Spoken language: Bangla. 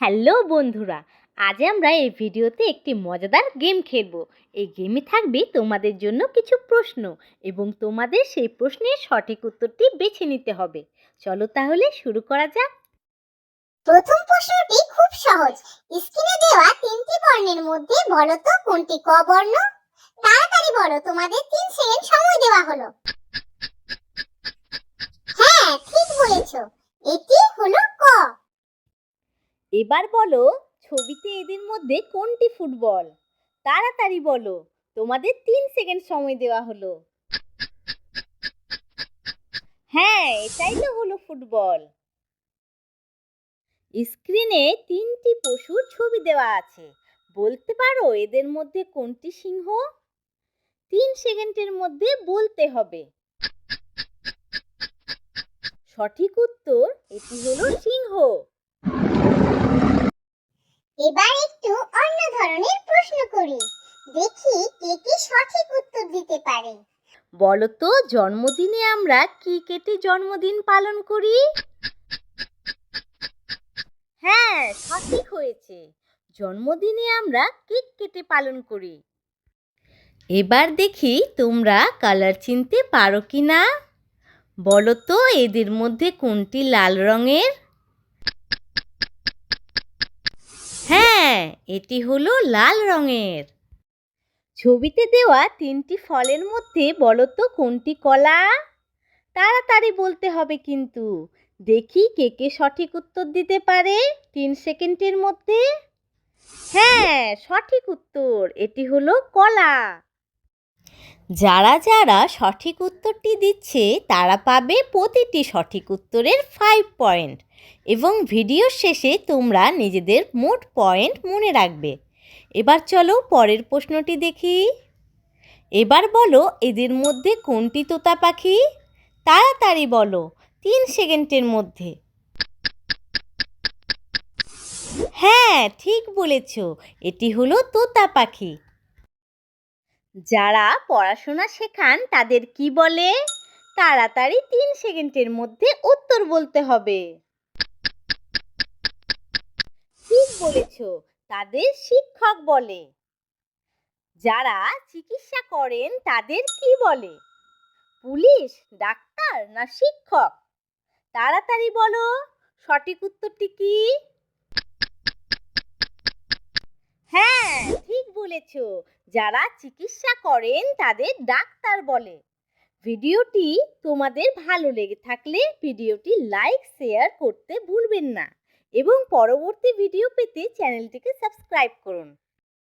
হ্যালো বন্ধুরা, আজ আমরা এই ভিডিওতে একটি মজাদার গেম খেলব। এই গেমে থাকবে তোমাদের জন্য কিছু প্রশ্ন এবং তোমাদের সেই প্রশ্নের সঠিক উত্তরটি বেছে নিতে হবে। চলো তাহলে শুরু করা যাক। প্রথম প্রশ্নটি খুব সহজ। স্ক্রিনে দেওয়া তিনটি বর্ণের মধ্যে বলো তো কোনটি ক বর্ণ? তাড়াতাড়ি বলো, তোমাদের তিন সেকেন্ড সময় দেওয়া হলো। হ্যাঁ ঠিক বলেছ। এটি হলো এবার বলো, ছবিতে এদের মধ্যে কোনটি ফুটবল? তাড়াতাড়ি বলো, তোমাদের তিন সেকেন্ড সময় দেওয়া হলো। হ্যাঁ এটাই তো হলো ফুটবল। স্ক্রিনে তিনটি পশুর ছবি দেওয়া আছে। বলতে পারো এদের মধ্যে কোনটি সিংহ? তিন সেকেন্ডের মধ্যে বলতে হবে। সঠিক উত্তর, এটি হলো সিংহ। এবার একটু অন্য ধরনের প্রশ্ন করি। দেখি কে কি সঠিক উত্তর দিতে পারে। বলতো, জন্মদিনে আমরা কি কেটে জন্মদিন পালন করি? হ্যাঁ সঠিক হয়েছে। জন্মদিনে আমরা কেক কেটে পালন করি। এবার দেখি তোমরা কালার চিনতে পারো কি না বলো তো এদের মধ্যে কোনটি লাল রঙের? হ্যাঁ এটি হলো লাল রঙের। ছবিতে দেওয়া তিনটি ফলের মধ্যে বলো তো কোনটি কলা? তাড়াতাড়ি বলতে হবে কিন্তু। দেখি কে কে সঠিক উত্তর দিতে পারে তিন সেকেন্ডের মধ্যে। হ্যাঁ সঠিক উত্তর, এটি হলো কলা। যারা যারা সঠিক উত্তরটি দিচ্ছে, তারা পাবে প্রতিটি সঠিক উত্তরের ফাইভ পয়েন্ট এবং ভিডিওর শেষে তোমরা নিজেদের মোট পয়েন্ট মনে রাখবে। এবার চলো পরের প্রশ্নটি দেখি। এবার বলো, এদের মধ্যে কোনটি তোতা পাখি? তাড়াতাড়ি বলো, তিন সেকেন্ডের মধ্যে। হ্যাঁ ঠিক বলেছ, এটি হলো তোতা পাখি। যারা পড়াশোনা শেখান, তাদের কি বলে? তাড়াতাড়ি তিন সেকেন্ডের মধ্যে উত্তর বলতে হবে ঠিক বলেছ? তাদের শিক্ষক বলে। যারা চিকিৎসা করেন, তাদের কি বলে? পুলিশ, ডাক্তার না শিক্ষক? তাড়াতাড়ি বলো, সঠিক উত্তরটি কি? হ্যাঁ ঠিক বলেছ। যারা চিকিৎসা করেন, তাদের ডাক্তার বলে। ভিডিওটি তোমাদের ভালো লেগে থাকলে ভিডিওটি লাইক, শেয়ার করতে ভুলবেন না। এবং পরবর্তী ভিডিও পেতে চ্যানেলটিকে সাবস্ক্রাইব করুন।